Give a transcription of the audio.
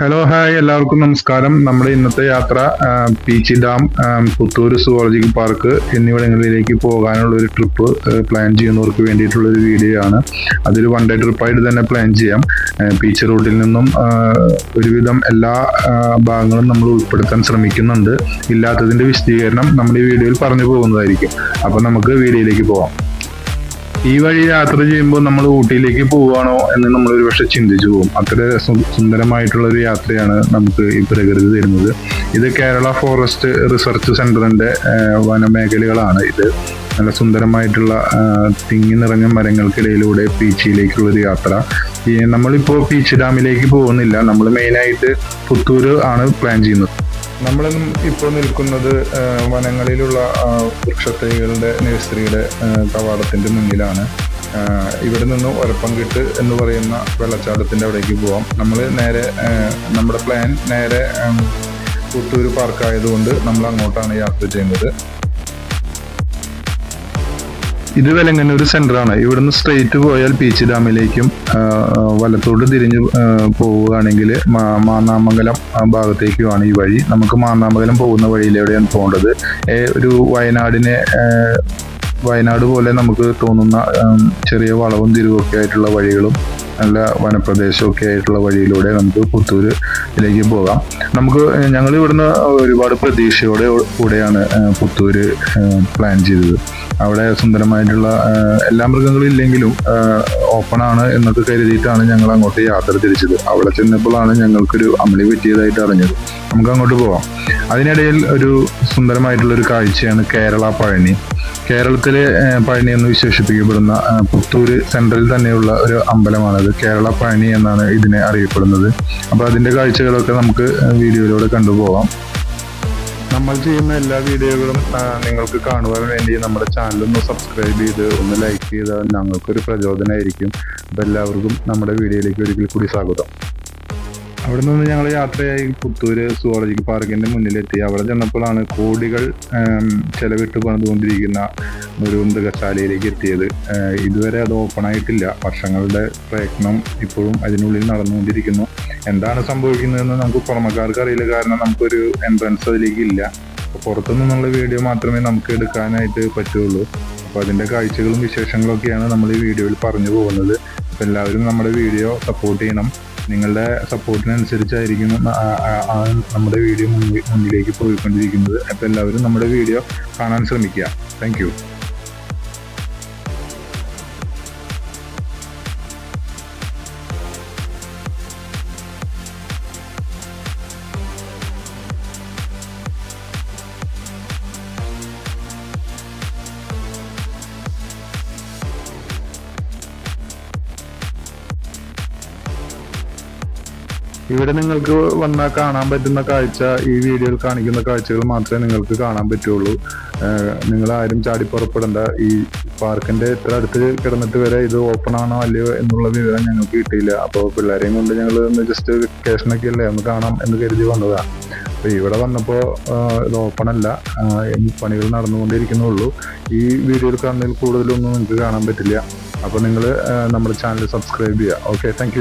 Hello hi എല്ലാവർക്കും നമസ്കാരം. നമ്മുടെ ഇന്നത്തെ യാത്ര Peechi dam Puthur zoological park എന്നിവിടങ്ങളിലേക്ക് പോകാനുള്ള ഒരു ട്രിപ്പ് പ്ലാൻ ചെയ്യുന്നവർക്ക് വേണ്ടിയിട്ടുള്ള ഒരു വീഡിയോ ആണ്. അതൊരു വൺ ഡേ ട്രിപ്പായിട്ട് തന്നെ പ്ലാൻ ചെയ്യാം. പീച്ച് റൂട്ടിൽ നിന്നും ഒരുവിധം എല്ലാ ഭാഗങ്ങളും നമ്മൾ ഉൾപ്പെടുത്താൻ ശ്രമിക്കുന്നുണ്ട്. ഇല്ലാത്തതിന്റെ വിശദീകരണം നമ്മൾ ഈ വീഡിയോയിൽ പറഞ്ഞു പോകുന്നതായിരിക്കും. അപ്പോൾ നമുക്ക് വീഡിയോയിലേക്ക് പോവാം. ഈ വഴി യാത്ര ചെയ്യുമ്പോൾ നമ്മൾ ഊട്ടിയിലേക്ക് പോവുകയാണോ എന്ന് നമ്മൾ ഒരു പക്ഷെ ചിന്തിച്ചു പോകും. അത്ര സുന്ദരമായിട്ടുള്ള ഒരു യാത്രയാണ് നമുക്ക് ഈ പ്രകൃതി തരുന്നത്. ഇത് കേരള ഫോറസ്റ്റ് റിസർച്ച് സെന്ററിന്റെ വനമേഖലകളാണ്. ഇത് നല്ല സുന്ദരമായിട്ടുള്ള തിങ്ങി നിറഞ്ഞ മരങ്ങൾക്കിടയിലൂടെ പീച്ചിയിലേക്കുള്ള ഒരു യാത്ര നമ്മളിപ്പോൾ പീച്ച് ഡാമിലേക്ക് പോകുന്നില്ല. നമ്മൾ മെയിനായിട്ട് പുത്തൂര് ആണ് പ്ലാൻ ചെയ്യുന്നത്. നമ്മൾ ഇപ്പോൾ നിൽക്കുന്നത് വനങ്ങളിലുള്ള വൃക്ഷത്തൈകളുടെ നഴ്സറിയുടെ കവാടത്തിന്റെ മുന്നിലാണ്. ഇവിടെ നിന്ന് ഒരപ്പംകിട്ട് എന്ന് പറയുന്ന വെള്ളച്ചാട്ടത്തിന്റെ അവിടേക്ക് പോവാം. നമ്മൾ നേരെ നമ്മുടെ പ്ലാൻ നേരെ പുത്തൂർ പാർക്കായതുകൊണ്ട് നമ്മൾ അങ്ങോട്ടാണ് യാത്ര ചെയ്യുന്നത്. ഇത് വെലങ്ങന്നൂർ സെന്റർ ആണ് ഇവിടുന്ന് സ്ട്രെയിറ്റ് പോയാൽ പീച്ച് ഡാമിലേക്കും വലത്തോട്ട് തിരിഞ്ഞ് പോവുകയാണെങ്കിൽ മാന്നാമംഗലം ഭാഗത്തേക്കുമാണ് ഈ വഴി. നമുക്ക് മാന്നാമംഗലം പോകുന്ന വഴിയിലൂടെയാണ് പോകേണ്ടത്. ഒരു വയനാടിനെ വയനാട് പോലെ നമുക്ക് തോന്നുന്ന ചെറിയ വളവും തിരിവൊക്കെ ആയിട്ടുള്ള വഴികളും നല്ല വനപ്രദേശമൊക്കെ ആയിട്ടുള്ള വഴിയിലൂടെ നമുക്ക് പുത്തൂരിലേക്ക് പോകാം. നമുക്ക് ഞങ്ങൾ ഇവിടുന്ന് ഒരുപാട് പ്രതീക്ഷയോടെ കൂടെയാണ് പുത്തൂര് പ്ലാൻ ചെയ്തത്. അവിടെ സുന്ദരമായിട്ടുള്ള എല്ലാ മൃഗങ്ങളും ഇല്ലെങ്കിലും ഓപ്പൺ ആണ് എന്നൊക്കെ കരുതിയിട്ടാണ് ഞങ്ങൾ അങ്ങോട്ട് യാത്ര തിരിച്ചത്. അവിടെ ചെന്നപ്പോഴാണ് ഞങ്ങൾക്കൊരു അമളി പറ്റിയതായിട്ട് അറിഞ്ഞത്. നമുക്ക് അങ്ങോട്ട് പോവാം. അതിനിടയിൽ ഒരു സുന്ദരമായിട്ടുള്ള ഒരു കാഴ്ചയാണ് കേരള പഴനി. കേരളത്തിലെ പഴനി എന്ന് വിശേഷിപ്പിക്കപ്പെടുന്ന പുത്തൂര് സെൻട്രൽ തന്നെയുള്ള ഒരു അമ്പലമാണത്. കേരള പഴനി എന്നാണ് ഇതിനെ അറിയപ്പെടുന്നത്. അപ്പോൾ അതിന്റെ കാഴ്ചകളൊക്കെ നമുക്ക് വീഡിയോയിലൂടെ കണ്ടുപോകാം നമ്മൾ ചെയ്യുന്ന എല്ലാ വീഡിയോകളും നിങ്ങൾക്ക് കാണുവാൻ വേണ്ടി നമ്മുടെ ചാനൽ ഒന്ന് സബ്സ്ക്രൈബ് ചെയ്ത് ഒന്ന് ലൈക്ക് ചെയ്താൽ ഞങ്ങൾക്കൊരു പ്രചോദനമായിരിക്കും. അപ്പോൾ എല്ലാവർക്കും നമ്മുടെ വീഡിയോയിലേക്ക് ഒരിക്കൽ കൂടി സ്വാഗതം. അവിടെ നിന്ന് ഞങ്ങൾ യാത്രയായി പുത്തൂര് സുവോളജിക്കൽ പാർക്കിന്റെ മുന്നിലെത്തി. അവിടെ ചെന്നപ്പോഴാണ് കോടികൾ ചെലവിട്ട് പണിതുകൊണ്ടിരിക്കുന്ന ഒരു മൃഗശാലയിലേക്ക് എത്തിയത്. ഇതുവരെ അത് ഓപ്പൺ ആയിട്ടില്ല. വർഷങ്ങളുടെ പ്രയത്നം ഇപ്പോഴും അതിനുള്ളിൽ നടന്നുകൊണ്ടിരിക്കുന്നു. എന്താണ് സംഭവിക്കുന്നതെന്ന് നമുക്ക് പുറമക്കാർക്ക് അറിയില്ല. കാരണം നമുക്കൊരു എൻട്രൻസ് അതിലേക്ക് ഇല്ല. പുറത്തു നിന്നുള്ള വീഡിയോ മാത്രമേ നമുക്ക് എടുക്കാനായിട്ട് പറ്റുള്ളൂ. അപ്പോൾ അതിന്റെ കാഴ്ചകളും വിശേഷങ്ങളും ഒക്കെയാണ് നമ്മൾ ഈ വീഡിയോയിൽ പറഞ്ഞു പോകുന്നത്. അപ്പോൾ എല്ലാവരും നമ്മുടെ വീഡിയോ സപ്പോർട്ട് ചെയ്യണം. നിങ്ങളുടെ സപ്പോർട്ടിനനുസരിച്ചായിരിക്കും നമ്മുടെ വീഡിയോ മുന്നിലേക്ക് പോയിക്കൊണ്ടിരിക്കുന്നത്. അപ്പോൾ എല്ലാവരും നമ്മുടെ വീഡിയോ കാണാൻ ശ്രമിക്കുക. താങ്ക് ഇവിടെ നിങ്ങൾക്ക് വന്നാൽ കാണാൻ പറ്റുന്ന കാഴ്ച ഈ വീഡിയോയിൽ കാണിക്കുന്ന കാഴ്ചകൾ മാത്രമേ നിങ്ങൾക്ക് കാണാൻ പറ്റുള്ളൂ. നിങ്ങൾ ആരും ചാടി പുറപ്പെടേണ്ട. ഈ പാർക്കിന്റെ ഇത്ര അടുത്ത് കിടന്നിട്ട് വരെ ഇത് ഓപ്പൺ ആണോ അല്ലയോ എന്നുള്ള വിവരം ഞങ്ങൾക്ക് കിട്ടിയില്ല. അപ്പോൾ പിള്ളേരെയും കൊണ്ട് ഞങ്ങൾ ജസ്റ്റ് വെക്കേഷൻ ഒക്കെ അല്ലേ ഒന്ന് കാണാം എന്ന് കരുതി വന്നതാണ് അപ്പോൾ ഇവിടെ വന്നപ്പോൾ ഇത് ഓപ്പൺ അല്ല. പണികൾ നടന്നുകൊണ്ടിരിക്കുന്നുള്ളൂ ഈ വീഡിയോയിൽ കാണുന്നതിൽ കൂടുതലൊന്നും നിങ്ങൾക്ക് കാണാൻ പറ്റില്ല. അപ്പോൾ നിങ്ങൾ നമ്മുടെ ചാനൽ സബ്സ്ക്രൈബ് ചെയ്യുക. Okay thank